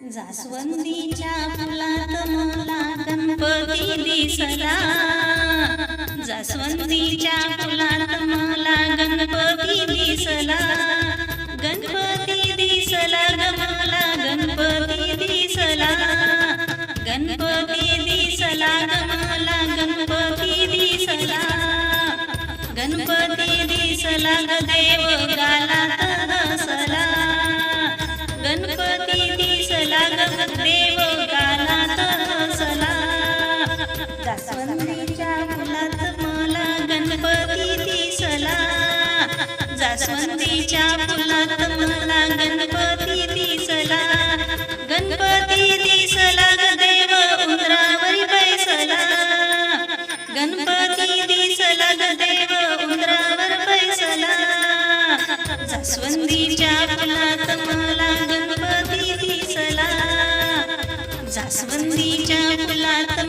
जास्वंदीच्या फुलात मला गणपती दिसला जास्वंदीच्या फुलात मला गणपती दिसला गणपती दिसला ग मला गणपती दिसला. गणपती दिसला ग मला गणपती दिसला. गणपती दिसला ग देव गाला हसला. गणपती जास्वंदीच्या फुलात मला गणपती दिसला. जास्वंदीच्या फुलात मला गणपती दिसला. गणपती दिसला देव उंदरावरी बैसला. गणपती दिसला देव उंदरावर बैसला. जास्वंदीच्या फुलात मला गणपती दिसला. जास्वंदीच्या फुलात